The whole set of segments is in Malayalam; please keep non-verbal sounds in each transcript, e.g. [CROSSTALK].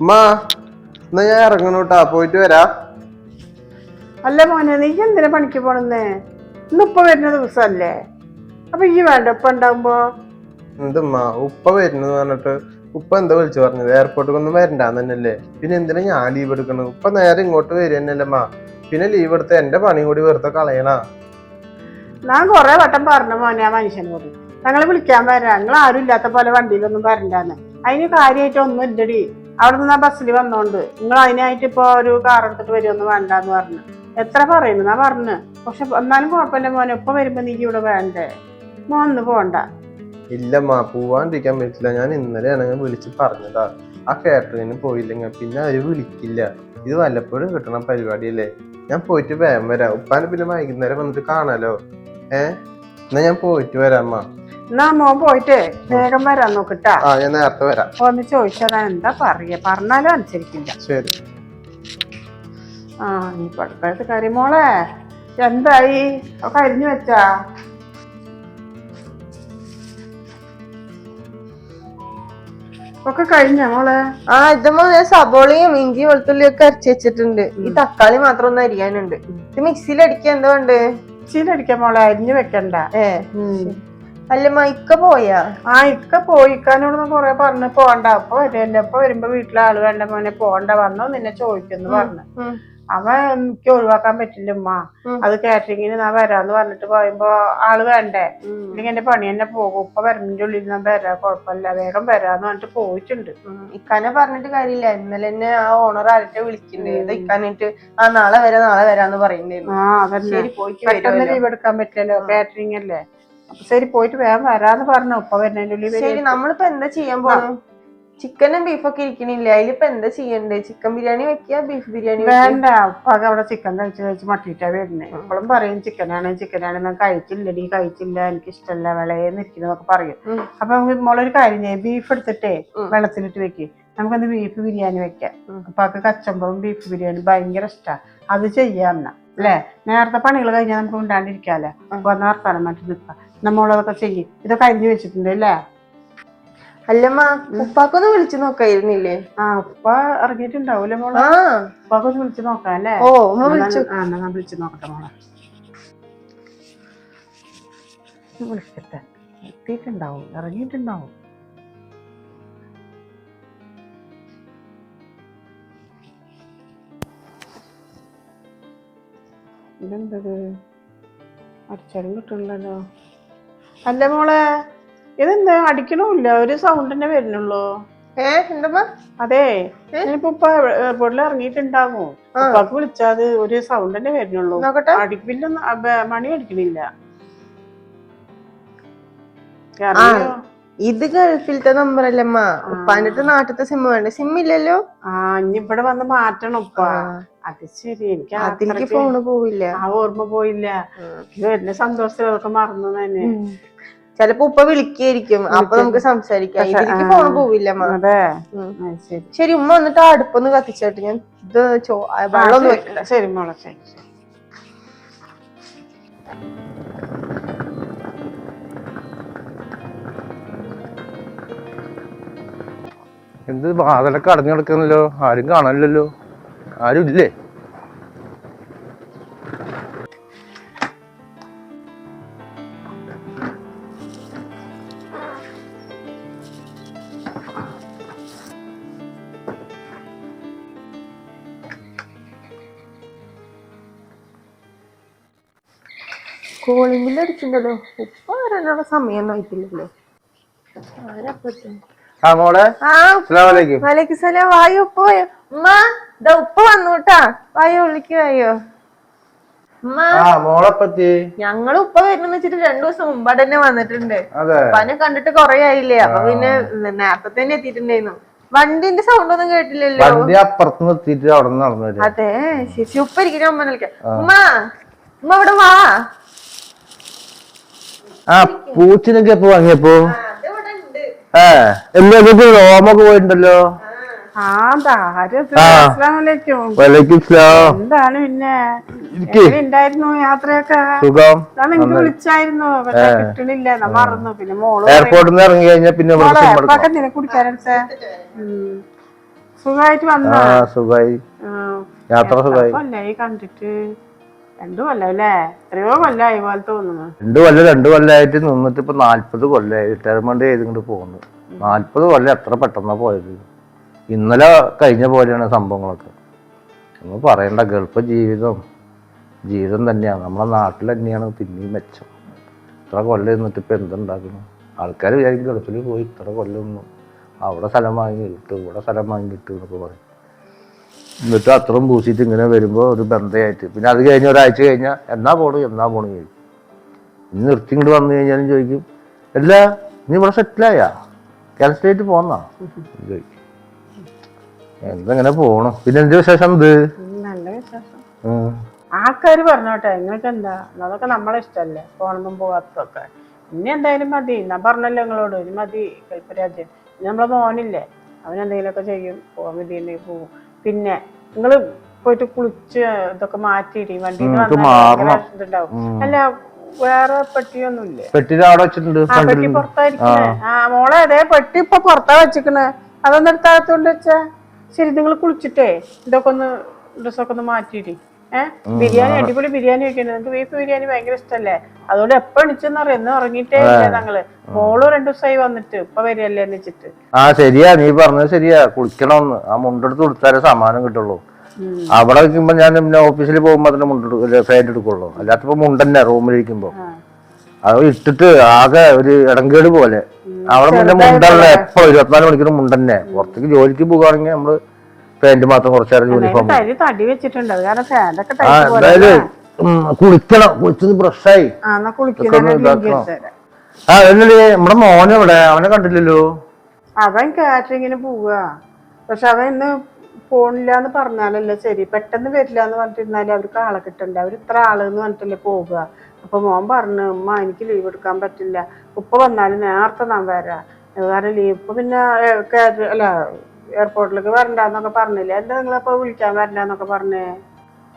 ഉമ്മാ എന്നാ ഞാൻ ഇറങ്ങണൂട്ടാ പോയിട്ട് വരാ. അല്ല മോനെ നീ എന്തിനാ പണിക്ക് പോണെന്നേ? ഇന്നിപ്പ വരുന്ന ദിവസല്ലേ അപ്പൊ ഈ വേണ്ട ഇപ്പൊ ഉണ്ടാവുമ്പോ? എന്തുമ്മാ ഉപ്പ വരുന്നു പറഞ്ഞിട്ട് ഉപ്പ എന്താ വിളിച്ചു പറഞ്ഞത്? എയർപോർട്ടിൽ ഒന്നും വരണ്ടാന്ന് തന്നെയല്ലേ? പിന്നെ എന്തിനാ ഞാൻ ലീവ് എടുക്കണത്? ഉപ്പ നേരെ ഇങ്ങോട്ട് വരിക മാ പിന്നെ ലീവ് എടുത്ത് എന്റെ പണി കൂടി വെറുതെ കളയണ. ഞാൻ കൊറേ വട്ടം പറഞ്ഞു മോനെ ആ മനുഷ്യനോട് ഞങ്ങളെ വിളിക്കാൻ വരാം. ഞങ്ങൾ ആരും ഇല്ലാത്ത പോലെ വണ്ടിയിലൊന്നും വരണ്ടാന്ന്. അതിന് കാര്യമായിട്ട് ഒന്നും ഇല്ലടി. അവിടെ നിന്ന് ആ ബസ്സിൽ വന്നോണ്ട് നിങ്ങൾ അതിനായിട്ട് ഇപ്പൊ ഒരു കാർ എടുത്തിട്ട് വേണ്ട എന്ന് പറഞ്ഞു. എത്ര പറയുന്നു? ഞാൻ പറഞ്ഞു പക്ഷെ എന്നാലും കുഴപ്പമില്ല മോനെ ഇപ്പൊ വരുമ്പോ നീ ഇവിടെ വേണ്ടേ? മോന്ന് പോണ്ട. ഇല്ലമ്മ പോവാണ്ടിരിക്കാൻ പറ്റില്ല. ഞാൻ ഇന്നലെ ആണെങ്കിൽ വിളിച്ച് പറഞ്ഞതാ. ആ കാറ്ററിങ്ങിന് പോയില്ലെങ്കിൽ പിന്നെ അവർ വിളിക്കില്ല. ഇത് വല്ലപ്പോഴും കിട്ടണ പരിപാടിയല്ലേ? ഞാൻ പോയിട്ട് വേഗം വരാം. ഉപ്പാനെ പിന്നെ വൈകുന്നേരം വന്നിട്ട് കാണാലോ? ഏ? എന്നാ ഞാൻ പോയിട്ട് വരാം അമ്മ എന്നാ മോൻ പോയിട്ട് വേഗം വരാൻ നോക്കിട്ടാ ആ ഞാൻ നേരത്തെ വരാം. ഒന്ന് ചോദിച്ചാൽ എന്താ പറയാ? പറഞ്ഞാലും അനുസരിക്കില്ല. ശരി. ആ നീ പടുക്കാത്ത കറി മോളെ എന്തായി? ഒക്കെ അരിഞ്ഞു വെച്ചാ? ഒക്കെ കഴിഞ്ഞ മോളെ? ആ ഇതമ്മ ഞാൻ സബോളയും ഇഞ്ചി വെളുത്തുള്ളിയും ഒക്കെ അരച്ച് വെച്ചിട്ടുണ്ട്. ഈ തക്കാളി മാത്രം ഒന്ന് അരിയാനുണ്ട്. ഇത് മിക്സിയിൽ അടിക്കാൻ എന്തോ ഉണ്ട്? അടിക്കാൻ മോളെ അരിഞ്ഞു വെക്കണ്ട. ഏ അല്ലമ്മ മൈക്ക പോയാ? ആ ഇക്ക പോയിക്കാനോടൊന്ന് കൊറേ പറഞ്ഞു പോണ്ട. അപ്പൊ വരുമല്ലോ അപ്പൊ വരുമ്പോ വീട്ടിലെ ആൾ വേണ്ട. മോനെ പോണ്ട. വന്നോ? നിന്നെ ചോദിക്കുന്നു പറഞ്ഞു. അവൻ എനിക്ക് ഒഴിവാക്കാൻ പറ്റില്ല ഉമ്മ. അത് കാറ്ററിങ്ങിന് ഞാൻ വരാന്ന് പറഞ്ഞിട്ട് പോയുമ്പോ ആൾ വേണ്ടേ? ഇല്ലെങ്കിൽ എന്റെ പണി തന്നെ പോകും. ഉപ്പ വരുന്നതിന്റെ ഉള്ളിൽ ഞാൻ വരാം. കുഴപ്പമില്ല. വേഗം വരാന്ന് പറഞ്ഞിട്ട് പോയിട്ടുണ്ട്. ഇക്കാനെ പറഞ്ഞിട്ട് കാര്യമില്ല. ഇന്നലെ തന്നെ ആ ഓണർ ആരുടെ വിളിക്കണ്ടേ ഇത് ഇക്കാനായിട്ട് ആ നാളെ വരാ നാളെ വരാന്ന് പറയുന്നുണ്ടായിരുന്നു ശരി പോയിട്ട് പെട്ടെന്ന് ലീവ് എടുക്കാൻ പറ്റില്ലല്ലോ. കാറ്ററിംഗ് അല്ലേ? ശരി പോയിട്ട് വേഗം വരാന്ന് പറഞ്ഞു. ഇപ്പൊ വരുന്നതിന്റെ ശരി നമ്മളിപ്പോ എന്താ ചെയ്യാൻ പോകണം ചിക്കനും ബീഫൊക്കെ ഇരിക്കണില്ല? അതിലിപ്പോ എന്താ ചെയ്യണ്ടേ? ചിക്കൻ ബിരിയാണി വെക്കുക ബീഫ് ബിരിയാണി വേണ്ട ഉപ്പ അവിടെ ചിക്കൻ കഴിച്ച് കഴിച്ച് മട്ടിട്ടാ വരുന്നത് ഇപ്പോഴും പറയും ചിക്കനാണ് ചിക്കനാണ്. ഞാൻ കഴിച്ചില്ലടി കഴിച്ചില്ല. എനിക്ക് ഇഷ്ടമല്ല വിളയെന്ന് ഇരിക്കുന്നൊക്കെ പറയും. അപ്പൊ നമുക്ക് മോളൊരു കാര്യം ചെയ്യാം. ബീഫ് എടുത്തിട്ടേ. വെള്ളത്തിലിട്ട് നമുക്ക് നമുക്കൊന്ന് ബീഫ് ബിരിയാണി വെക്കാം. ഉം. അപ്പൊ അത് കച്ചമ്പറും ബീഫ് ബിരിയാണി ഭയങ്കര ഇഷ്ടാ. അത് ചെയ്യാന്ന അല്ലേ? നേരത്തെ പണികൾ കഴിഞ്ഞാൽ നമുക്ക് ഉണ്ടാണ്ടിരിക്കാല്ലേ? അപ്പൊ വർത്താനം മാറ്റി നിൽക്കാം. നമ്മളതൊക്കെ ചെയ്യും ഇതൊക്കെ അരിഞ്ഞു വെച്ചിട്ടുണ്ട് അല്ലേ? അല്ലമ്മ ഉപ്പാക്കൊന്ന് വിളിച്ചു നോക്കായിരുന്നില്ലേ? ആ ഉപ്പ ഇറങ്ങിയിട്ടുണ്ടാവൂലേ മോളെ? ആ. വിളിച്ചു നോക്കാം അല്ലേ? ഓ ഉമ്മ വിളിച്ചു. ആ ഞാൻ വിളിച്ചു നോക്കട്ടെ മോളെ. വിളിക്കട്ടെ. എത്തിയിട്ടുണ്ടാവും ഇറങ്ങിയിട്ടുണ്ടാവും. ഇതെന്തത്? അടിച്ചാലും കിട്ടണില്ലല്ലോ അല്ല മോളെ ഇതെന്താ? അടിക്കണമില്ല ഒരു സൗണ്ട് തന്നെ വരുന്നുള്ളൂ. ഏ എന്തമ്മ അതെ ഞാനിപ്പോ പൊള്ളി ഇറങ്ങിയിട്ടുണ്ടാകും. ഉപ്പാക്ക് വിളിച്ചാത് ഒരു സൗണ്ട് തന്നെ വരുന്നുള്ളൂ. നോക്കട്ടെ. മണി അടിക്കണില്ല? ഇത് ഗൾഫിലത്തെ നമ്പർ അല്ലമ്മ ഉപ്പാന്റെ നാട്ടിലത്തെ സിം വേണ്ട? സിം ഇല്ലല്ലോ? ആ ഇനി ഇവിടെ വന്ന് മാറ്റണം ഉപ്പ. അത് ശരി എനിക്ക് അതിലേക്ക് ഫോണ് പോവില്ല. ആ ഓർമ്മ പോയില്ല. വരുന്ന സന്തോഷത്തിൽ അതൊക്കെ മറന്നു തന്നെ. ചെലപ്പോ ഉപ്പ വിളിക്കായിരിക്കും. അപ്പൊ നമുക്ക് സംസാരിക്കാം. എനിക്ക് ഇതിലേക്ക്. ഫോൺ പോവില്ല ശരി. ഉമ്മ വന്നിട്ട് അടുപ്പൊന്ന് കത്തിച്ചോട്ടെ. ഞാൻ ഇത് വെള്ളം ശരി. മോളെ ശരി. എന്ത് വാതിലൊക്കെ അടഞ്ഞു കിടക്കുന്നല്ലോ? ആരും കാണാനില്ലല്ലോ. ആരും ഇല്ലേ? കോളിംഗ് ബില്ല് അടിച്ചിട്ടുണ്ടല്ലോ. ഉപ്പ വരാനുള്ള സമയം ആയിട്ടില്ലല്ലോ. ആ മോളെ. ആ അസ്സലാമലൈക്കും വലൈക്കും സലാം. വായോ ഉപ്പ ഉമ്മ ഉപ്പ വന്നൂട്ടാ. വായോ ഉള്ളിക്ക് വായോ. ഞങ്ങൾ ഉപ്പ വരുന്നെന്ന് വെച്ചിട്ട് രണ്ടു ദിവസം മുമ്പ് തന്നെ വന്നിട്ടുണ്ട്. ഉപ്പാനെ കണ്ടിട്ട് കൊറേ ആയില്ലേ? അപ്പൊ പിന്നെ നേരത്തെ തന്നെ എത്തിയിട്ടുണ്ടായിരുന്നു. വണ്ടിന്റെ സൗണ്ട് ഒന്നും കേട്ടില്ലല്ലോ. വണ്ടി അപ്പുറത്ത് നിർത്തിയിട്ട് അവിടെ നിന്ന് നടന്നു അതെ ശരി ഉപ്പ ഇരിക്കുന്ന ഉമ്മ ഉമ്മ ഇവിടെ വാ. ആ പൂച്ചിനൊക്കെ എപ്പോ വാങ്ങിയപ്പോ? ഏ എന്താ റോമൊക്കെ പോയിട്ടുണ്ടല്ലോ? എന്താണ് പിന്നെ. ഉണ്ടായിരുന്നു യാത്രയൊക്കെ? സുഖം. ഞാൻ നിനക്ക് വിളിച്ചായിരുന്നു. പക്ഷെ കിട്ടണില്ല. മറന്നു. പിന്നെ മോൾ എയർപോർട്ടിൽ നിന്ന് ഇറങ്ങി കഴിഞ്ഞാ പിന്നെ നിനക്ക് സുഖമായിട്ട് വന്നു? സുഖായി സുഖമായി. യാത്ര സുഖമായി. എത്ര കണ്ടിട്ട്? രണ്ടു കൊല്ലം അല്ലേ എത്രയോ കൊല്ലായി പോലെ തോന്നുന്നു. രണ്ടു കൊല്ലം രണ്ടു കൊല്ലമായിട്ട് നിന്നിട്ട് ഇപ്പൊ നാല്പത് കൊല്ലമായി റിട്ടയർമെന്റ് ചെയ്ത് ഇങ്ങോട്ട് പോകുന്നു നാല്പത് കൊല്ലം എത്ര പെട്ടെന്നാ പോയത്? ഇന്നലെ കഴിഞ്ഞ പോലെയാണ് സംഭവങ്ങളൊക്കെ. നമ്മൾ പറയണ്ട ഗൾഫ് ജീവിതം ജീവിതം തന്നെയാണ്. നമ്മളെ നാട്ടിൽ തന്നെയാണ് പിന്നെയും മെച്ചം. ഇത്ര കൊല്ലം നിന്നിട്ട് ഇപ്പൊ എന്തുണ്ടാക്കുന്നു? ആൾക്കാർ വിചാരിക്കും ഗൾഫിൽ പോയി ഇത്ര കൊല്ലം ഒന്നും അവിടെ സ്ഥലം വാങ്ങി കിട്ടും ഇവിടെ സ്ഥലം വാങ്ങി കിട്ടും എന്നൊക്കെ പറയും. എന്നിട്ട് അത്രയും പൂശിയിട്ട് ഇങ്ങനെ വരുമ്പോൾ ഒരു ബന്ധമായിട്ട് പിന്നെ അത് കഴിഞ്ഞ് ഒരാഴ്ച കഴിഞ്ഞാൽ എന്നാ പോണു എന്നാ പോണു ചോദിക്കും. ഇനി നിർത്തി ഇങ്ങോട്ട് വന്നു കഴിഞ്ഞാലും ചോദിക്കും അല്ല നീ ഇവിടെ സെറ്റിലായാ കാലിസ്റ്റേറ്റ് പോന്നാ? [LAUGHS] ചോദിക്കും. എന്തെങ്ങനെ പോണു? പിന്നെ എന്ത് വിശേഷം എന്ത് നല്ല വിശേഷം. പറഞ്ഞോട്ടെ നിങ്ങൾക്ക് എന്താ? അതൊക്കെ നമ്മളെ ഇഷ്ടല്ലേ പോണെന്നും പോകാത്തതൊക്കെ ഇനി എന്തായാലും മതി ഞാൻ പറഞ്ഞല്ലോ നിങ്ങളോട് ഇനി മതി കൽപ്പരാജ്യം നമ്മളെ മോനില്ലേ അവനെന്തെങ്കിലുമൊക്കെ ചെയ്യും പോകാൻ പോകും പിന്നെ നിങ്ങൾ പോയിട്ട് കുളിച്ച് ഇതൊക്കെ മാറ്റിയിടി വണ്ടി ഇതുണ്ടാവും അല്ല വേറെ പെട്ടിയൊന്നുമില്ലേ? പെട്ടി അവിടെ വെച്ചിട്ടുണ്ട് ആ പെട്ടി പുറത്തായിരിക്കണേ. ആ. മോളെ അതേ പെട്ടി ഇപ്പൊ പുറത്താ വെച്ചിക്കണ്. അതൊന്നെടുത്താകത്തോണ്ട് വെച്ചാ ശരി നിങ്ങൾ കുളിച്ചിട്ടേ ഇതൊക്കെ ഒന്ന് ഡ്രസ്സൊക്കെ ഒന്ന് മാറ്റിയിടി. ഏഹ് ബിരിയാണി അടിപൊളി ബിരിയാണി വെക്കുന്നത് നിങ്ങൾക്ക് ബീഫ് ബിരിയാണി ഭയങ്കര ഇഷ്ടല്ലേ? അതുകൊണ്ട് എപ്പോ എണിച്ചെന്നറിയാം ഉറങ്ങിയിട്ടേ ഇല്ല ഞങ്ങൾ. മോൾ രണ്ടു ദിവസമായി വന്നിട്ട് ഇപ്പൊ വരികയല്ലേ വെച്ചിട്ട് ആ ശരിയാ. നീ പറഞ്ഞത് ശരിയാ. കുളിക്കണം ആ മുണ്ടെടുത്ത് കൊടുത്താലേ സമാനം കിട്ടുള്ളൂ. അവിടെ വെക്കുമ്പോ ഞാൻ പിന്നെ ഓഫീസിൽ പോകുമ്പോ അതിന്റെ മുണ്ട് ഫാൻ എടുക്കുള്ളൂ. അല്ലാത്തപ്പോ മുണ്ടന്നെ റൂമിലിരിക്കുമ്പോ. അത് ഇട്ടിട്ട് ആകെ ഒരു ഇടങ്കേട് പോലെ. അവിടെ പിന്നെ മുണ്ടല്ലേ? എപ്പോ ഇരുപത്തിനാല് മണിക്കൂർ മുണ്ടന്നെ. പുറത്തേക്ക് ജോലിക്ക് പോകുകയാണെങ്കിൽ നമ്മൾ പാന്റ് മാത്രം കുറച്ചേരം യൂണിഫോം തരി തടി വെച്ചിട്ടുണ്ട്. അത് കാരണം ഫാനൊക്കെ ആ എന്തായാലും കുളിക്കണം. ബ്രഷ് ആയി. ആ എന്നാ ഇതൊക്കെ കുളിക്കുന്ന ഒന്ന് ഇതാക്കണം. ആ എന്നല്ലേ നമ്മുടെ മോനെവിടെ അവനെ കണ്ടില്ലല്ലോ? അവൻ കാറ്ററിങ്ങിന് പോവുക പക്ഷെ അവൻ ഇന്ന് പോണില്ല എന്ന് പറഞ്ഞാലല്ലേ ശരി. പെട്ടെന്ന് വരില്ല എന്ന് പറഞ്ഞിരുന്നാൽ അവർക്ക് ആളെ കിട്ടണ്ട? അവർ ഇത്ര ആൾ എന്ന് പറഞ്ഞിട്ടല്ലേ പോവുക. അപ്പൊ മോൻ പറഞ്ഞു ഉമ്മ എനിക്ക് ലീവ് എടുക്കാൻ പറ്റില്ല. ഉപ്പ വന്നാലും നേരത്തെ ഞാൻ വരാം. അത് കാരണം ലീവ് ഇപ്പൊ പിന്നെ ഏ, കാറ്റ- അല്ല എയർപോർട്ടിലേക്ക് വരണ്ടെന്നൊക്കെ പറഞ്ഞില്ലേ? എന്താ നിങ്ങളിപ്പോ വിളിക്കാൻ വരണ്ടെന്നൊക്കെ പറഞ്ഞേ?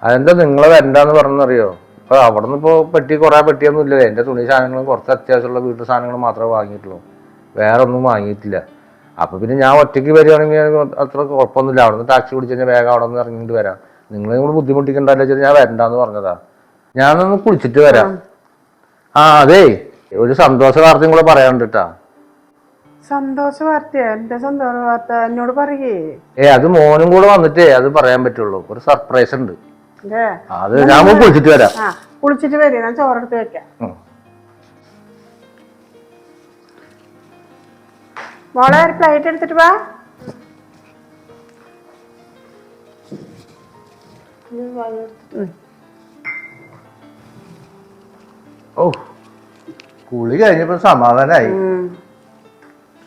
അതെന്താ നിങ്ങളെ വരണ്ടെന്ന് പറഞ്ഞറിയോ ഇപ്പൊ അവിടെ നിന്ന് ഇപ്പൊ പെട്ടി കുറെ പെട്ടിയൊന്നും ഇല്ല എന്റെ തുണി സാധനങ്ങളും കുറച്ച് അത്യാവശ്യമുള്ള വീട്ടു സാധനങ്ങൾ മാത്രമേ വാങ്ങിയിട്ടുള്ളൂ. വേറെ ഒന്നും വാങ്ങിയിട്ടില്ല. അപ്പൊ പിന്നെ ഞാൻ ഒറ്റയ്ക്ക് വരികയാണെങ്കിൽ അത്ര കുഴപ്പമൊന്നുമില്ല. അവിടെ നിന്ന് ടാക്സി പിടിച്ച് കഴിഞ്ഞാൽ വേഗം അവിടെ നിന്ന് ഇറങ്ങിയിട്ട് വരാം. നിങ്ങളെ നിങ്ങൾ ബുദ്ധിമുട്ടിക്കണ്ടല്ലോ വെച്ചാൽ ഞാൻ വരണ്ടെന്ന് പറഞ്ഞതാ. ഞാനൊന്ന് കുളിച്ചിട്ട് വരാം. ആ അതെ. ഒരു സന്തോഷ വാർത്തയും കൂടെ പറയാനുണ്ട് കേട്ടാ. സന്തോഷ വാർത്തയാ എന്താ സന്തോഷ വാർത്ത എന്നോട് പറയേ. ഏ അത് മോനും കൂടെ വന്നിട്ടേ അത് പറയാൻ പറ്റുള്ളൂ. ഒരു സർപ്രൈസ് ഉണ്ട്. അത്. ഞാൻ കുളിച്ചിട്ട് വരാം. കുളിച്ചിട്ട് വരും. ഞാൻ ചോറെടുത്ത് വെക്കാം. മോളെ ഒരു പ്ലേറ്റ് എടുത്തിട്ട് വാ. ഓ കുളി കഴിഞ്ഞപ്പോ സമാധാനായി.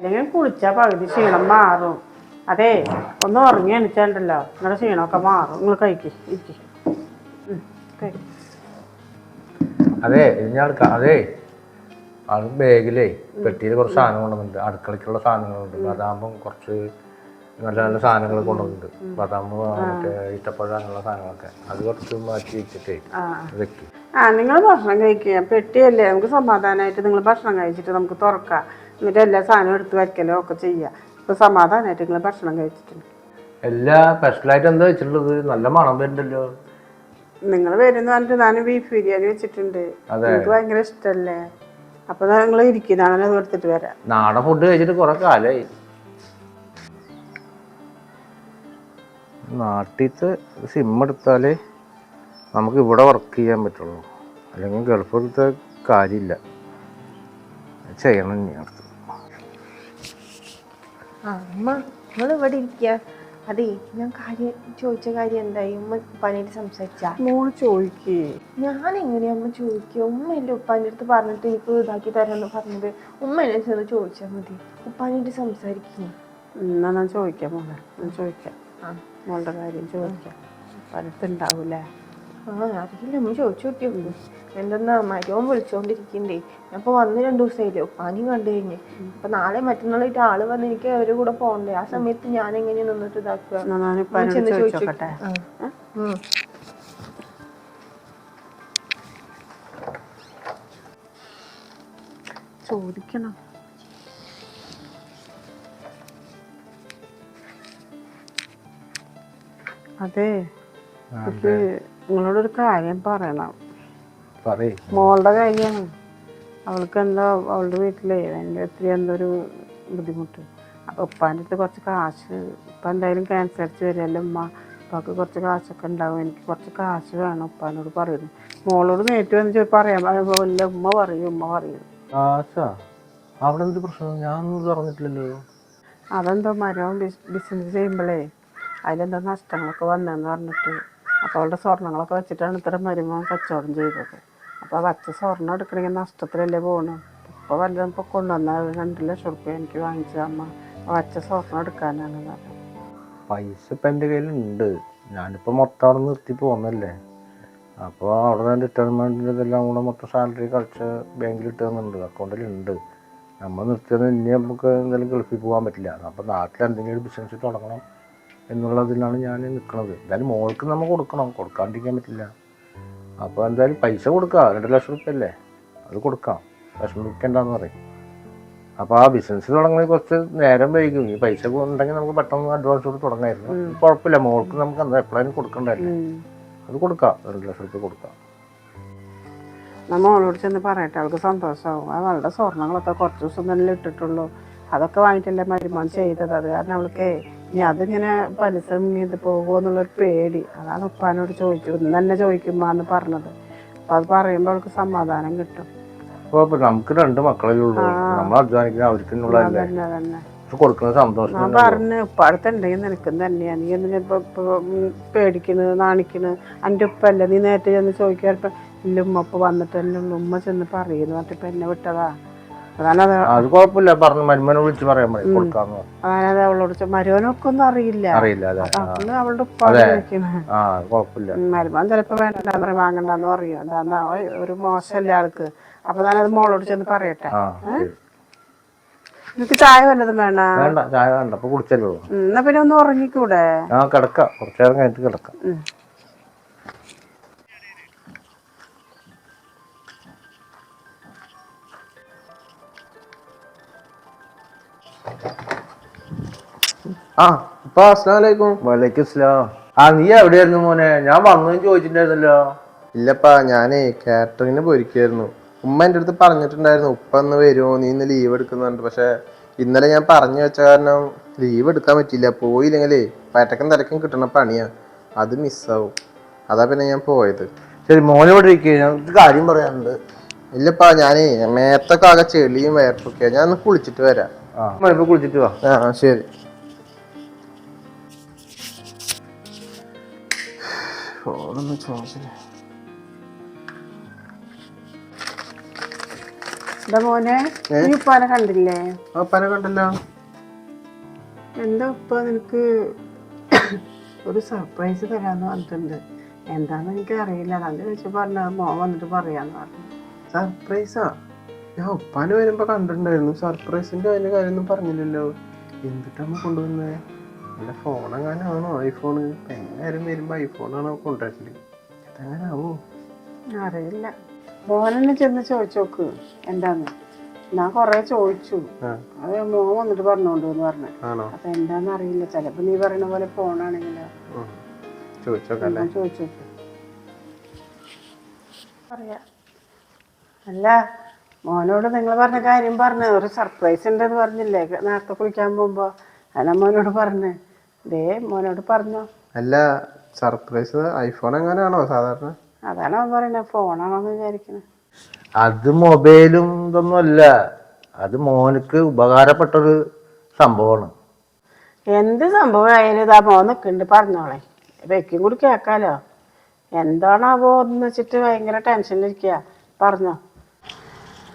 അല്ലെങ്കിൽ കുളിച്ചാൽ പകുതി ക്ഷീണം മാറും. അതെ ഒന്ന് ഉറങ്ങി എണിച്ചാണ്ടല്ലോ. നിങ്ങളുടെ ക്ഷീണമൊക്കെ മാറും. നിങ്ങൾ കഴിക്ക് ഇരിക്ക്. അതെ ഞാൻ അതെ ആൾ ബാഗിലേ പെട്ടിയിൽ കുറച്ച് സാധനം കൊണ്ടുവന്നിട്ടുണ്ട്. അടുക്കളയ്ക്കുള്ള സാധനങ്ങളുണ്ട്. ബദാമും കുറച്ച് നല്ല നല്ല സാധനങ്ങൾ കൊണ്ടുവന്നിട്ടുണ്ട്. ബദാം മറ്റേ ഈത്തപ്പഴം അങ്ങനെയുള്ള സാധനങ്ങളൊക്കെ. അത് കുറച്ച് മാറ്റി വെച്ചിട്ടേ വെക്കും ആ. നിങ്ങൾ ഭക്ഷണം കഴിക്കുക പെട്ടിയല്ലേ. നമുക്ക് സമാധാനമായിട്ട് നിങ്ങൾ ഭക്ഷണം കഴിച്ചിട്ട് നമുക്ക് തുറക്കാം. എന്നിട്ട് എല്ലാ സാധനവും എടുത്ത് വയ്ക്കലോ ഒക്കെ ചെയ്യാം. ഇപ്പൊ സമാധാനമായിട്ട് നിങ്ങൾ ഭക്ഷണം കഴിച്ചിട്ടുണ്ട് എല്ലാ സ്പെഷ്യലായിട്ട് എന്താ വെച്ചിട്ടുള്ളത്? നല്ല മണം വരുന്നുണ്ടല്ലോ. നിങ്ങൾ വരുന്ന പറഞ്ഞിട്ട് ഞാൻ ബീഫ് ബിരിയാണി വെച്ചിട്ടുണ്ട്. എനിക്ക് ഭയങ്കര ഇഷ്ടല്ലേ? അപ്പൊ നിങ്ങൾ ഇരിക്കുന്ന അങ്ങനെ അത് എടുത്തിട്ട് വരാം. നാടൻ ഫുഡ് കഴിച്ചിട്ട് കുറെ കാലമായി നാട്ടിലത്തെ സിം എടുത്താലേ നമുക്ക് ഇവിടെ വർക്ക് ചെയ്യാൻ പറ്റുള്ളൂ. അല്ലെങ്കിൽ ഗൾഫ് എടുത്ത കാര്യമില്ല ചെയ്യണം ഇനി അടുത്ത് ആ അമ്മ നിങ്ങൾ ഇവിടെ ഇരിക്കുക അതെ ഞാൻ കാര്യം ചോദിച്ച കാര്യം എന്തായി? ഉമ്മ ഉപ്പാനായിട്ട് സംസാരിച്ചാ? മോൾ ചോദിക്കേ. ഞാൻ എങ്ങനെയാ അമ്മ ചോദിക്കുക ഉമ്മ എന്റെ ഉപ്പാന്റെ അടുത്ത് പറഞ്ഞിട്ട് എനിക്ക് ഇതാക്കി തരാന്ന് പറഞ്ഞത്. ഉമ്മ എന്നെ ചെന്ന് ചോദിച്ചാൽ മതി. ഉപ്പാനായിട്ട് സംസാരിക്കും. എന്നാ ഞാൻ ചോദിക്കാം മോളെ. ഞാൻ ചോദിക്കാം. ആ. മോളുടെ കാര്യം ചോദിക്കാം. ഉപ്പാനടുത്ത് ഉണ്ടാവൂലേ? ആ അറിയില്ല. അമ്മ ചോദിച്ചു നോക്കിയോളൂ എന്തെന്നാ മരവും വിളിച്ചോണ്ടിരിക്കണ്ടേ. ഞാൻ ഇപ്പൊ വന്ന് രണ്ടു ദിവസമായില്ലേ പനി കണ്ടു കഴിഞ്ഞ്. അപ്പൊ നാളെ മറ്റന്നാളായിട്ട് ആൾ വന്ന് എനിക്ക് അവരുടെ കൂടെ പോകണ്ടേ ആ സമയത്ത് ഞാൻ എങ്ങനെ നിന്നിട്ട് ഇതാക്കുക? ചെന്ന്. ചോദിക്കണം. അതെ. നിങ്ങളോടൊരു കാര്യം പറയണം. പറയേ. മോളുടെ കാര്യമാണ്. അവൾക്ക് എന്തോ അവളുടെ വീട്ടിൽ എന്റെ ഒത്തിരി എന്തോ ഒരു ബുദ്ധിമുട്ട്. അപ്പോൾ ഉപ്പാന്റെ അടുത്ത് കുറച്ച് കാശ് ഇപ്പം എന്തായാലും ക്യാൻസർ അടിച്ച് വരുമല്ലോ ഉമ്മ? ഉപ്പാക്ക് കുറച്ച് കാശൊക്കെ ഉണ്ടാവും. എനിക്ക് കുറച്ച് കാശ് വേണം ഉപ്പാനോട് പറയുന്നു മോളോട് നേരിട്ട് വന്ന് പറയാൻ പറയുമ്പോൾ ഇല്ല ഉമ്മ പറയും ഉമ്മ പറയും. അവിടെ എന്ത് പ്രശ്നം? ഞാനൊന്നും പറഞ്ഞിട്ടില്ലല്ലോ. അതെന്തോ മരവും ബിസിനസ് ചെയ്യുമ്പോഴേ അതിലെന്തോ നഷ്ടങ്ങളൊക്കെ വന്നതെന്ന് പറഞ്ഞിട്ട് അപ്പോൾ അവളുടെ സ്വർണങ്ങളൊക്കെ വെച്ചിട്ടാണ് ഇത്ര മരുമോൻ കച്ചവടം ചെയ്തത്. അപ്പോൾ വച്ച സ്വർണം എടുക്കണമെങ്കിൽ നഷ്ടത്തിലല്ലേ പോകണം ഇപ്പോൾ വല്ലതും ഇപ്പോൾ കൊണ്ടുവന്ന രണ്ട് ലക്ഷം റുപ്യ എനിക്ക് വാങ്ങിച്ച അമ്മ വച്ച സ്വർണം എടുക്കാനാണ് പൈസ ഇപ്പം എന്റെ കയ്യിലുണ്ട്. ഞാനിപ്പോൾ മൊത്തം അവിടെ നിർത്തി പോകുന്നല്ലേ അപ്പോൾ അവിടെ റിട്ടയർമെന്റിന്റെ ഇതെല്ലാം കൂടെ മൊത്തം സാലറി കളിച്ച് ബാങ്കിൽ ഇട്ടുന്നുണ്ട് അക്കൗണ്ടിലുണ്ട് നമ്മൾ നിർത്തിയത് ഇനി നമുക്ക് എന്തെങ്കിലും ഗൾഫിൽ പോകാൻ പറ്റില്ല. അപ്പോൾ നാട്ടിൽ എന്തെങ്കിലും ഒരു ബിസിനസ് തുടങ്ങണം. എന്നുള്ളതിലാണ് ഞാൻ നിൽക്കുന്നത്. എന്തായാലും മോൾക്ക് നമ്മൾ കൊടുക്കണം. കൊടുക്കാണ്ടിരിക്കാൻ പറ്റില്ല. അപ്പോൾ എന്തായാലും പൈസ കൊടുക്കുക രണ്ട് ലക്ഷം റുപ്യ അല്ലേ അത് കൊടുക്കാം. വിഷമിക്കണ്ടെന്ന് പറയും. അപ്പോൾ ആ ബിസിനസ് തുടങ്ങി കുറച്ച് നേരം വൈകും. ഈ പൈസ ഉണ്ടെങ്കിൽ നമുക്ക് പെട്ടെന്ന് അഡ്വാൻസ് കൊടുത്ത് തുടങ്ങായിരുന്നു. കുഴപ്പമില്ല. മോൾക്ക് നമുക്ക് എന്താ എപ്പോഴും കൊടുക്കണ്ടല്ലേ അത് കൊടുക്കാം. രണ്ട് ലക്ഷം റുപ്യ കൊടുക്കാം. നമ്മൾ മോളോട് ചെന്ന് പറയട്ടെ. അവൾക്ക് സന്തോഷമാവും അവളുടെ സ്വർണങ്ങളൊക്കെ കുറച്ച് ദിവസം തന്നെ ഇട്ടിട്ടുള്ളൂ. അതൊക്കെ വാങ്ങിയിട്ടല്ലേ മരുമോൻ ചെയ്തത്? അത് കാരണം അവൾക്ക് ഇനി അതിങ്ങനെ പലിശ ഇത് പോകുമോ എന്നുള്ളൊരു പേടി. അതാണ് ഉപ്പാനോട് ചോദിച്ചു ഇന്ന് തന്നെ ചോദിക്കുമ്പോന്ന് പറഞ്ഞത്. അപ്പം അത് പറയുമ്പോൾ അവൾക്ക് സമാധാനം കിട്ടും. അപ്പോൾ നമുക്ക് രണ്ട് മക്കളേ ഉള്ളൂ. നമ്മൾ അധ്വാനിക്കുന്ന അവർക്കുള്ളതല്ലേ അതന്നെ അതന്നെ. കൊടുക്കുന്ന സന്തോഷം ഞാൻ പറഞ്ഞു ഉപ്പാടത്തുണ്ടെങ്കിൽ നിനക്കും തന്നെയാണ് നീ എന്ന് ഇപ്പൊ ഇപ്പൊ പേടിക്കണ് നാണിക്കണ്. എന്റെ ഉപ്പല്ലേ? നീ നേരത്തെ ചെന്ന് ചോദിക്കാൻ ഇല്ല ഉമ്മ ഇപ്പൊ വന്നിട്ടല്ലേ ഉള്ളൂ. ഉമ്മ ചെന്ന് പറയുന്നു എന്നിട്ട് ഇപ്പൊ എന്നെ വിട്ടതാ. അതാണ് അത് അത് കുഴപ്പമില്ല പറഞ്ഞു മരുമനെ വിളിച്ച് പറയാൻ പറയും കൊടുക്കാന്ന് അതാണത് അവളോട് ചോ- മരുമനൊക്കെ ഒന്നും അറിയില്ല അറിയില്ല അതെ ആ. അവൾ അവളുടെ ഉപ്പാണ് ചോദിക്കുന്നത് ആ അത് കുഴപ്പമില്ല. മരുമൻ ചിലപ്പോ വേണ്ട പറയും വാങ്ങണ്ടെന്ന് പറയും. അതാണ് അവ ഒരു മോശമല്ല ആൾക്ക്. അപ്പൊ ഞാനത് മോളോട് ചെന്ന് പറയട്ടെ. ആ ശരി. നിനക്ക് ചായ വല്ലതും വേണ? വേണ്ട ചായ വേണ്ട അപ്പൊ കുടിച്ചല്ലോ. എന്നാ പിന്നെ ഒന്ന് ഉറങ്ങിക്കൂടെ? ആ കിടക്കാം. കുറച്ചു നേരം കഴിഞ്ഞിട്ട് കിടക്കാം. ഉം. ആ അസ്സലാമലൈക്കും വലൈക്കും സ്ലാം ആ നീ എവിടെയായിരുന്നു മോനെ? ഞാൻ വന്നു ചോദിച്ചിട്ടുണ്ടായിരുന്നല്ലോ. ഇല്ലപ്പാ ഞാനേ കാറ്ററിങ്ങിന് പോയിരിക്കായിരുന്നു ഉമ്മ എന്റെ അടുത്ത് പറഞ്ഞിട്ടുണ്ടായിരുന്നു ഉപ്പ ഒന്ന് വരുമോ? നീ ഇന്ന് ലീവ് എടുക്കുന്നുണ്ട് പക്ഷെ ഇന്നലെ ഞാൻ പറഞ്ഞു വെച്ച കാരണം ലീവ് എടുക്കാൻ പറ്റില്ല പോയില്ലെങ്കിലേ പറ്റക്കം തിരക്കും കിട്ടണ പണിയാ. അത് മിസ്സാവും അതാ പിന്നെ ഞാൻ പോയത്. ശരി മോനോട് ഇരിക്കുക കാര്യം പറയാനുണ്ട്. ഇല്ലപ്പാ ഞാനേ മേത്തൊക്കെ ആകെ ചെളിയും വയർപ്പൊക്കെയാ ഞാൻ ഒന്ന് കുളിച്ചിട്ട് വരാം. ആ ഇപ്പൊ കുളിച്ചിട്ട് വാ. ആ, ശരി. ഫോണൊന്ന് ചോദിച്ചില്ല? മോനെ നീ ഉപ്പാനെ കണ്ടില്ലേ? ഉപ്പാനെ കണ്ടല്ലോ. എന്താ ഉപ്പ നിനക്ക് ഒരു സർപ്രൈസ് തരാന്ന് പറഞ്ഞിട്ടുണ്ട്. എന്താന്ന് എനിക്ക് അറിയില്ല. അതാണ് ചോദിച്ചു പറഞ്ഞ മോൻ വന്നിട്ട് പറയാന്ന് പറഞ്ഞു. സർപ്രൈസാ ഞാൻ ഉപ്പാന് വരുമ്പോ കണ്ടിട്ടുണ്ടായിരുന്നു. സർപ്രൈസിന്റെ അതിന്റെ കാര്യമൊന്നും പറഞ്ഞില്ലല്ലോ. എന്തിട്ടാ കൊണ്ടുവന്നേ? നല്ല ഫോൺ അങ്ങനെ ആണോ? ഐഫോണ് എങ്ങാനും വരുമ്പോ ഐഫോണാണോ കൊണ്ടുവരൽ? ആവോ അറിയില്ല. മോനെന്നെ ചെന്ന് ചോദിച്ചോക്ക് എന്താന്ന്? ഞാൻ കൊറേ ചോദിച്ചു. അത് മോൻ വന്നിട്ട് പറഞ്ഞോണ്ട് എന്ന് പറഞ്ഞു. ആണോ? അപ്പൊ എന്താന്ന് അറിയില്ല. ചിലപ്പോ നീ പറയുന്ന പോലെ ഫോണാണെങ്കിലോ ചോദിച്ചു പറയാ. അല്ല മോനോട് നിങ്ങൾ പറഞ്ഞ കാര്യം പറഞ്ഞു. ഒരു സർപ്രൈസ് ഉണ്ടെന്ന് പറഞ്ഞില്ലേ? നേരത്തെ കുളിക്കാൻ പോകുമ്പോ. അല്ല മോനോട് പറഞ്ഞു. ദേ മോനോട് പറഞ്ഞോ. അല്ല സർപ്രൈസ് ഐഫോൺ എങ്ങനെയാണോ സാധാരണ? അതാണ് അവൻ പറയുന്നത് ഫോണാണോന്ന് വിചാരിക്കണേ. അത് മൊബൈലും ഇതൊന്നും അല്ല. അത് മോനക്ക് ഉപകാരപ്പെട്ടൊരു സംഭവമാണ്. എന്ത് സംഭവമായാലും ഇതാ മോൻ നിൽക്കുന്നുണ്ട് പറഞ്ഞോളെ. വെക്കും കൂടി കേൾക്കാലോ എന്താണാവോ എന്ന് വെച്ചിട്ട് ഭയങ്കര ടെൻഷനിലിരിക്കുക പറഞ്ഞോ.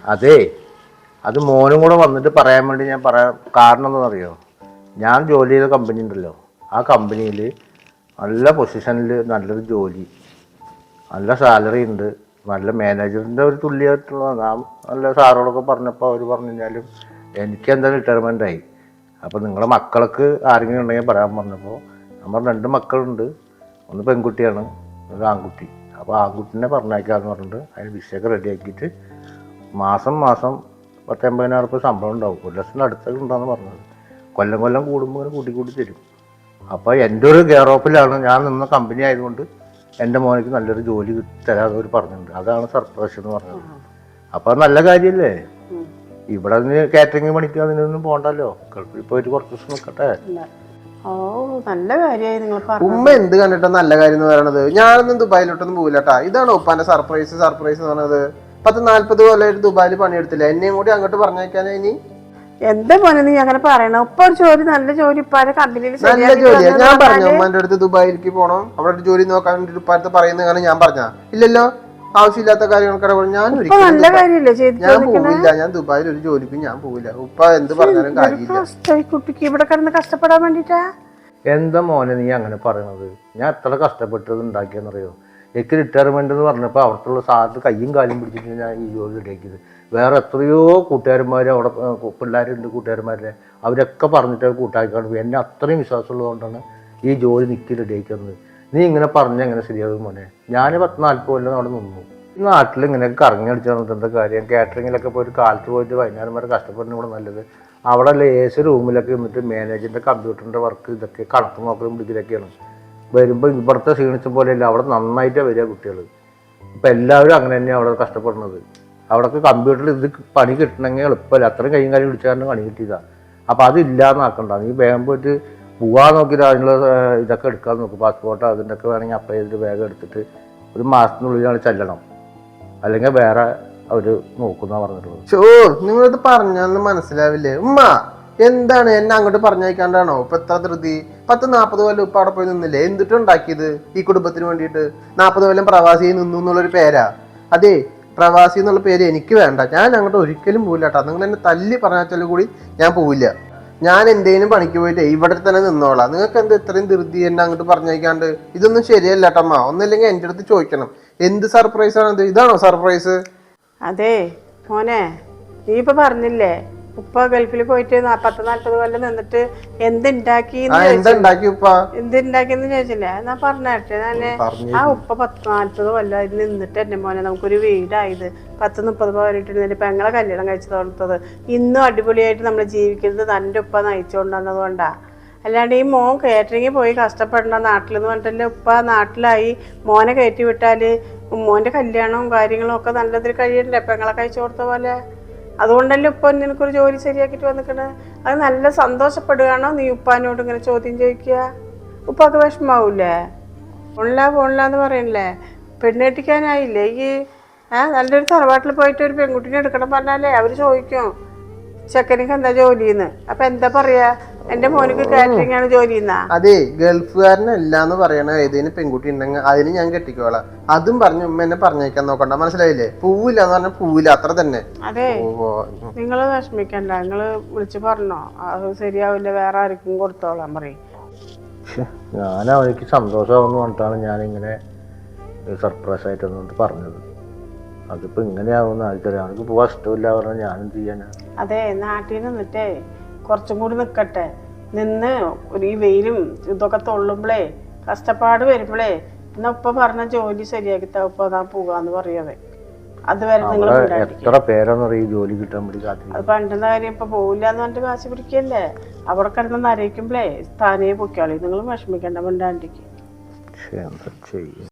അതെ അത് മോനും കൂടെ വന്നിട്ട് പറയാൻ വേണ്ടി ഞാൻ പറയാം. കാരണം എന്താണെന്ന് അറിയോ ഞാൻ ജോലി ചെയ്ത കമ്പനി ഉണ്ടല്ലോ. ആ കമ്പനിയിൽ നല്ല പൊസിഷനിൽ നല്ലൊരു ജോലി നല്ല സാലറി ഉണ്ട് നല്ല മാനേജറിന്റെ ഒരു തുല്യമായിട്ടുള്ള നാം നല്ല സാറോടൊക്കെ പറഞ്ഞപ്പോൾ അവർ പറഞ്ഞു കഴിഞ്ഞാലും എനിക്ക് എന്താ റിട്ടയർമെന്റ് ആയി. അപ്പോൾ നിങ്ങളുടെ മക്കൾക്ക് ആരെങ്കിലും ഉണ്ടെങ്കിൽ പറയാൻ പറഞ്ഞപ്പോൾ നമ്മൾ രണ്ട് മക്കളുണ്ട് ഒന്ന് പെൺകുട്ടിയാണ് ഒരു ആൺകുട്ടി. അപ്പോൾ ആൺകുട്ടീനെ പറഞ്ഞേക്കാന്ന് പറഞ്ഞിട്ട് അതിന് വിഷയൊക്കെ റെഡിയാക്കിയിട്ട് മാസം മാസം പത്തൊമ്പതിനായിരം റുപ്യ ശമ്പളം ഉണ്ടാവും. ലക്ഷത്തിന്റെ അടുത്തൊക്കെ ഉണ്ടാന്ന് പറഞ്ഞത്. കൊല്ലം കൊല്ലം കൂടുമ്പോൾ ഇങ്ങനെ കൂട്ടി കൂട്ടി തരും. അപ്പോൾ എന്റെ ഒരു കെയർ ഓഫിലാണ് ഞാൻ നിന്ന കമ്പനി ആയതുകൊണ്ട് എന്റെ മോനക്ക് നല്ലൊരു ജോലി തരാതെ അവർ പറഞ്ഞിട്ടുണ്ട്. അതാണ് സർപ്രൈസ് എന്ന് പറഞ്ഞത്. അപ്പോൾ നല്ല കാര്യമല്ലേ. ഇവിടെ നിന്ന് കാറ്ററിംഗ് പണിക്ക് അതിനൊന്നും പോകണ്ടല്ലോ ഗൾഫിൽ പോയിട്ട് കുറച്ച് ദിവസം നിൽക്കട്ടെ ഓ നല്ല കാര്യമായി നിങ്ങൾ ഉമ്മ എന്ത് കണ്ടിട്ടാ നല്ല കാര്യം എന്ന് പറയണത്? ഞാനൊന്നും ദുബായിലോട്ടൊന്നും പോകില്ലട്ടാ ഇതാണ് ഉപ്പാന്റെ സർപ്രൈസ് സർപ്രൈസ് എന്ന് പറഞ്ഞത്. പത്ത് നാല്പത് കൊല്ലമായിട്ട് ദുബായിൽ പണിയെടുത്തില്ല. എന്നെയും കൂടി അങ്ങോട്ട് പറഞ്ഞേക്കാനാ ഇനി? എന്താ മോനെ നീ അങ്ങനെ പറയണ? ഇപ്പൊ ഒരു ജോലി നല്ല ജോലി. ഇപ്പാരെ കമ്പനിയിൽ നല്ല ജോലിയാ. ഞാൻ പറഞ്ഞു ഉമ്മാന്റെ അടുത്ത് ദുബായിലേക്ക് പോണം? അവിടെ ഒരു ജോലി നോക്കാൻ വേണ്ടി ഉപ്പാരത്ത് പറയുന്ന കാരണം ഞാൻ പറഞ്ഞ? ഇല്ലല്ലോ. ആവശ്യമില്ലാത്ത കാര്യങ്ങൾക്കാണ് ഞാൻ ഒരിക്കലും നല്ല കാര്യല്ലേ ഞാൻ പോവില്ല. ഞാൻ ദുബായിൽ ഒരു ജോലിക്കും ഞാൻ പോവില്ല. ഉപ്പ എന്ത് പറഞ്ഞാലും കാര്യമില്ല. കുട്ടിക്ക്. ഇവിടെ കിടന്ന് കഷ്ടപ്പെടാൻ വേണ്ടിട്ടാ? എന്താ മോനെ നീ അങ്ങനെ പറയണത്? ഞാൻ എത്ര കഷ്ടപ്പെട്ടത് ഉണ്ടാക്കിയെന്നറിയോ എനിക്ക് റിട്ടയർമെന്റ് എന്ന് പറഞ്ഞപ്പോൾ അവിടുത്തെ സാറിന് കയ്യും കാലും പിടിച്ചിട്ട് ഞാൻ ഈ ജോലി ഇടയ്ക്കിയത് വേറെ എത്രയോ കൂട്ടുകാരന്മാർ അവിടെ പിള്ളേരുണ്ട് കൂട്ടുകാരന്മാരെ അവരൊക്കെ പറഞ്ഞിട്ട് കൂട്ടാക്കാണ് എന്നെ അത്രയും വിശ്വാസമുള്ളതുകൊണ്ടാണ് ഈ ജോലി നിൽക്കി റെഡിയാക്കുന്നത് നീ ഇങ്ങനെ പറഞ്ഞ എങ്ങനെ ശരിയാകും മോനെ? ഞാൻ പത്ത് നാൽപ്പത് കൊല്ലം അവിടെ നിന്നു. ഈ നാട്ടിൽ ഇങ്ങനെ കറങ്ങി അടിച്ചു നടന്നിട്ട് കാര്യം? കാറ്ററിങ്ങിലൊക്കെ ഒരു കാലത്ത് പോയിട്ട് വൈകുന്നേരം വരെ കഷ്ടപ്പെടുന്ന കൂടെ നല്ലത് അവിടെ ലേസ് റൂമിലൊക്കെ നിന്നിട്ട് മാനേജറിന്റെ കമ്പ്യൂട്ടറിന്റെ വർക്ക് ഇതൊക്കെ കണക്ക് നോക്കലും പിടിക്കലൊക്കെയാണ്. വരുമ്പോൾ ഇവിടുത്തെ ക്ഷീണിച്ച പോലെയല്ല. അവിടെ നന്നായിട്ടേ വരിക കുട്ടികൾ ഇപ്പം എല്ലാവരും അങ്ങനെ തന്നെയാണ് അവിടെ കഷ്ടപ്പെടുന്നത്. അവിടൊക്കെ കമ്പ്യൂട്ടറിൽ ഇത് പണി കിട്ടണമെങ്കിൽ എളുപ്പമല്ല. അത്രയും കൈയും കാര്യം വിളിച്ചാലും പണി കിട്ടിയതാണ് അപ്പോൾ അതില്ലാന്നാക്കണ്ട നീ വേഗം പോയിട്ട് പോകാൻ നോക്കിയിട്ട് അതിനുള്ള ഇതൊക്കെ എടുക്കാൻ നോക്കും. പാസ്പോർട്ട് അതിന്റെയൊക്കെ വേണമെങ്കിൽ അപ്ലൈ ചെയ്തിട്ട് വേഗം എടുത്തിട്ട് ഒരു മാസത്തിനുള്ളിലാണ് ചെല്ലണം. അല്ലെങ്കിൽ വേറെ അവർ നോക്കുന്ന പറഞ്ഞിട്ടുള്ളത്. ഷോ നിങ്ങളിത് പറഞ്ഞാൽ മനസ്സിലാവില്ലേ? ഉമ്മ! എന്താണ് എന്നെ അങ്ങോട്ട് പറഞ്ഞയക്കാണ്ടാണോ? ഇപ്പൊ എത്ര ധൃതി? പത്ത് നാപ്പത് കൊല്ലം ഉപ്പ അവിടെ പോയി നിന്നില്ലേ? എന്തിട്ടുണ്ടാക്കിയത് ഈ കുടുംബത്തിന് വേണ്ടിയിട്ട്? നാപ്പത് കൊല്ലം പ്രവാസി നിന്നു എന്നുള്ളൊരു പേരാ. അതെ പ്രവാസി എന്നുള്ള പേര് എനിക്ക് വേണ്ട. ഞാൻ അങ്ങോട്ട് ഒരിക്കലും പോവില്ല കേട്ടോ നിങ്ങൾ എന്നെ തല്ലി പറഞ്ഞാൽ കൂടി ഞാൻ പോവില്ല. ഞാൻ എന്തേലും പണിക്ക് പോയിട്ട് ഇവിടെ തന്നെ നിന്നോളാം. നിങ്ങൾക്ക് എന്ത് ഇത്രയും ധൃതി എന്നെ അങ്ങോട്ട് പറഞ്ഞയക്കാണ്ട്? ഇതൊന്നും ശരിയല്ല കേട്ടമ്മ ഒന്നില്ലെങ്കിൽ എന്റെ അടുത്ത് ചോദിക്കണം. എന്ത് സർപ്രൈസ് ആണ് ഇതാണോ സർപ്രൈസ്? അതെ മോനെ നീ ഇപ്പൊ പറഞ്ഞില്ലേ? ഉപ്പ ഗൾഫിൽ പോയിട്ട് നാ- പത്ത് നാല്പത് കൊല്ലം നിന്നിട്ട് എന്തുണ്ടാക്കി ആ എന്താ ഉണ്ടാക്കി ഉപ്പ? എന്തുണ്ടാക്കിയെന്ന് ചോദിച്ചില്ലേ? ഞാൻ പറഞ്ഞേ ഞാൻ പറഞ്ഞു ആ ഉപ്പ പത്ത് നാല്പത് കൊല്ലം അതിൽ നിന്നിട്ട് എന്റെ മോനെ നമുക്കൊരു വീടായത്. പത്ത് മുപ്പത് പോലെ പെങ്ങളെ കല്യാണം കഴിച്ചു തോന്നത്തത് ഇന്നും അടിപൊളിയായിട്ട് നമ്മൾ ജീവിക്കുന്നത് തന്റെ ഉപ്പ നയിച്ചുകൊണ്ടുവന്നത് കൊണ്ടാ. അല്ലാണ്ട് ഈ മോൻ കാറ്ററിങ്ങിൽ പോയി കഷ്ടപ്പെടേണ്ട നാട്ടിൽ എന്ന് പറഞ്ഞിട്ടല്ലേ ഉപ്പ നാട്ടിലായി മോനെ കയറ്റി വിട്ടാൽ മോന്റെ കല്യാണവും കാര്യങ്ങളും ഒക്കെ നല്ലതിൽ കഴിയണ്ടേ? പെങ്ങളെ കഴിച്ചു കൊടുത്ത പോലെ. അതുകൊണ്ടല്ലേ ഉപ്പ നിനക്കൊരു ജോലി ശരിയാക്കിട്ട് വന്നിക്കണേ? അത് നല്ല സന്തോഷപ്പെടുകയാണോ നീ ഉപ്പാനോട് ഇങ്ങനെ ചോദ്യം ചോദിക്കുക? ഉപ്പാക്ക് വിഷമാവൂലേ? പോണില്ല പോണില്ല എന്ന് പറയണില്ലേ? പെണ്ണെട്ടിക്കാനായില്ലേ? ഈ ആ നല്ലൊരു തറവാട്ടിൽ പോയിട്ട് ഒരു പെൺകുട്ടീനെ എടുക്കണം പറഞ്ഞാലേ അവർ ചോദിക്കും ചെക്കനിക്ക് എന്താ ജോലിന്ന്? അപ്പൊ എന്താ പറയാ? എന്റെ മോനിക്ക് കാറ്ററിംഗ് ആണ് ജോലി അതെ ഗൾഫുകാരനല്ല എന്ന് പറയണ ഏതേലും പെൺകുട്ടി ഉണ്ടെങ്കിൽ അതിന് ഞാൻ കെട്ടിക്കോളാം. അതും പറഞ്ഞു ഉമ്മ എന്നെ പറഞ്ഞേക്കാൻ നോക്കണ്ട. മനസ്സിലായില്ലേ? പൂവില്ല എന്ന് പറഞ്ഞ പൂവില്ല അത്ര തന്നെ. അതെ. നിങ്ങൾ നിങ്ങൾ വിഷമിക്കണ്ട. നിങ്ങൾ വിളിച്ചു പറഞ്ഞോ. അത് ശരിയാവില്ല വേറെ ആർക്കും കൊടുത്തോളാം പറയും. ഞാൻ അവർക്ക് സന്തോഷമാവെന്ന് പറഞ്ഞിട്ടാണ് ഞാനിങ്ങനെ സർപ്രൈസ് ആയിട്ട് വന്നിട്ട് പറഞ്ഞത്. അതിപ്പോ ഇങ്ങനെയാവുന്ന ആൾക്കാരെ അവർക്ക് പോവാൻ ഇഷ്ടമില്ല പറഞ്ഞാൽ ഞാനും ചെയ്യാനാ? അതെ നാട്ടിൽ നിന്നിട്ടേ. കുറച്ചും കൂടി നിൽക്കട്ടെ നിന്ന് ഒരു ഈ വെയിലും ഇതൊക്കെ തൊള്ളുമ്പളേ കഷ്ടപ്പാട് വരുമ്പളേ എന്നാ ഉപ്പ പറഞ്ഞ ജോലി ശരിയാക്കി തപ്പ ഞാൻ പോകാന്ന് പറയാതെ അതുവരെ നിങ്ങൾ എത്ര ജോലി കിട്ടാൻ വേണ്ടി അത് പണ്ടെന്ന കാര്യം ഇപ്പൊ പോവില്ല എന്ന് പറഞ്ഞിട്ട് കാശ് പിടിക്കല്ലേ? അവിടെ കിടന്ന് നരയിക്കുമ്പളേ സ്ഥാനേ പൊക്കാളി നിങ്ങൾ വിഷമിക്കണ്ട മിണ്ടാണ്ടിക്ക്